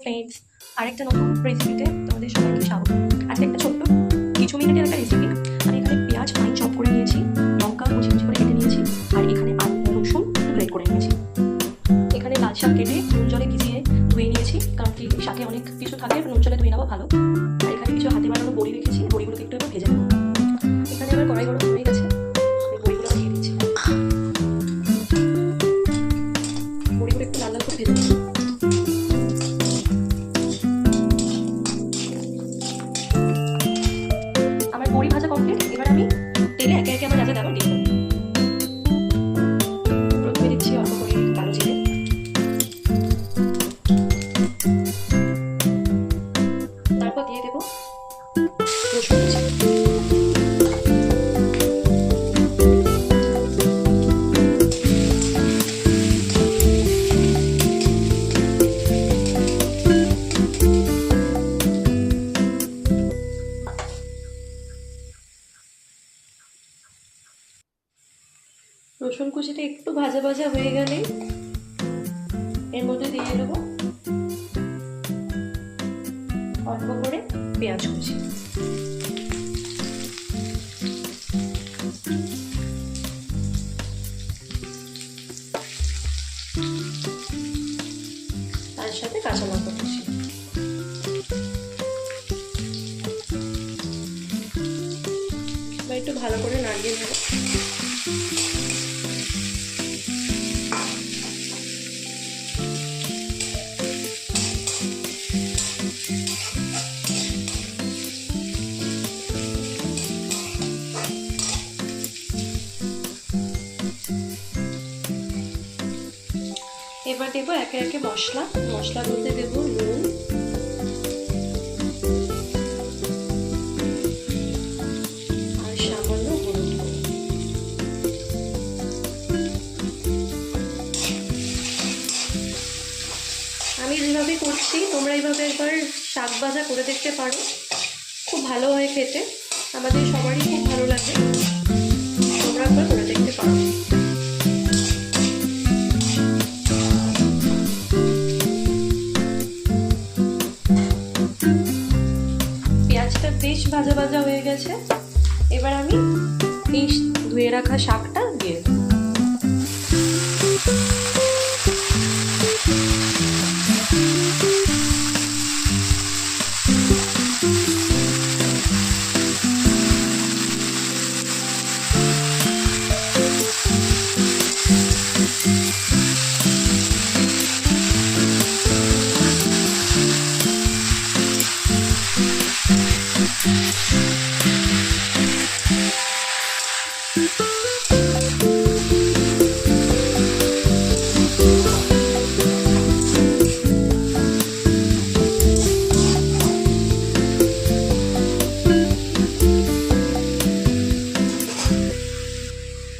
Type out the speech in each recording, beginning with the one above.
Friends আরেকটা নতুন রেসিপিতে তোমাদের সবাইকে স্বাগত। আজকে একটা ছোট্ট কিছু মিনিটের একটা রেসিপি আমি এখানে পেঁয়াজ ফাইন চপ করে নিয়েছি, লঙ্কা কুচি কুচি করে কেটে নিয়েছি, আর এখানে আলু রসুন গ্রেট করে নিয়েছি। এখানে লাল শাক কেটে নুন জলে ভিজিয়ে ধুয়ে নিয়েছি, কারণ কি শাকে অনেক কিছু থাকে, নুন জলে ধুয়ে নেওয়া ভালো। আর এখানে কিছু হাতে বানানো বড়ি রেখেছি, বড়িগুলোকে একটু এবার ভেজে নেব। এখানে এবার কড়াই গরম রসুন কুচিটা একটু ভাজা ভাজা হয়ে গেলে এর মধ্যে দিয়ে দেবো অল্প করে পেঁয়াজ কুচি। তার সাথে কাঁচা। লঙ্কা কুচি একটু ভালো করে নাড়িয়ে নেব। এবার দেবো একে একে মশলা। মশলা বলতে দেবো নুন। আমি যেভাবে করছি, তোমরা এইভাবে একবার শাক ভাজা করে দেখতে পারো। খুব ভালো হয় খেতে। আমাদের সবারই খুব ভালো লাগে। তোমরা একবার করে দেখতে পারো। ভাজা ভাজা হয়ে গেছে। এবার আমি এই ধুয়ে রাখা শাকটা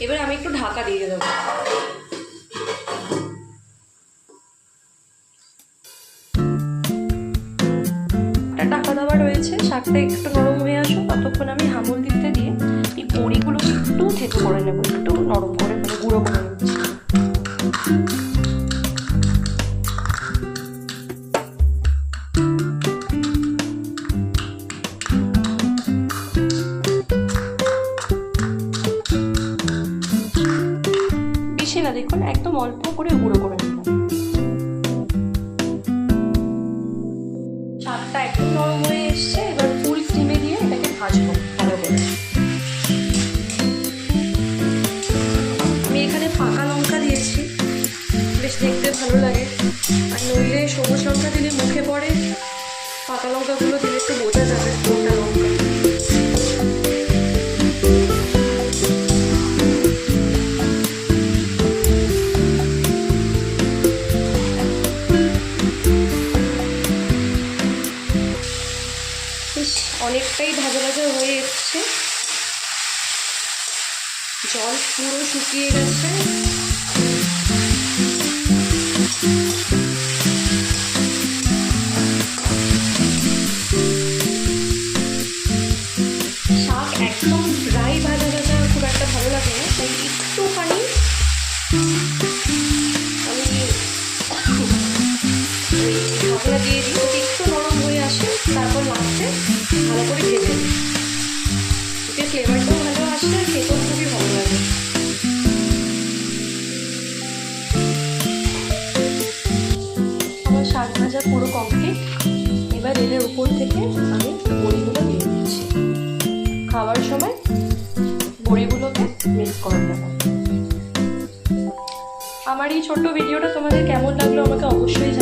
এবার আমি একটু ঢাকা দিয়ে দেবো। ঢাকা দেওয়া রয়েছে শাকটা একটু নরম হয়ে আসুক ততক্ষণ আমি হামল দিতে দিয়ে এই বড়িগুলো একটু থেতো করে নেব, একটু নরম করে মানে গুঁড়ো করে নিচ্ছি না, দেখুন, একদম অল্প করে গুঁড়ো করে নিলাম শাকটা একদম নরম হয়ে এসছে, এবার ফুল স্টিমে দিয়ে এটাকে ভাজবো ভালো করে। আমি এখানে পাকা লঙ্কা দিয়েছি, বেশ দেখতে ভালো লাগে। আর নইলে সবুজ লঙ্কা দিলে মুখে পড়ে, পাকা লঙ্কাগুলো দিলে একটু বোঝা যাবে কোনটা লঙ্কা। অনেকটাই ভাজা ভাজা হয়ে এসছে। জল পুরো শুকিয়ে গেছে। ভাজা ভাজা খুব একটা ভালো লাগে না আমি দিয়ে থেকে আমি বড়িগুলো দিয়ে দিচ্ছি খাওয়ার সময় বড়িগুলোকে মিক্স করে নেব। আমার এই ছোট্ট ভিডিওটা তোমাদের কেমন লাগল আমাকে অবশ্যই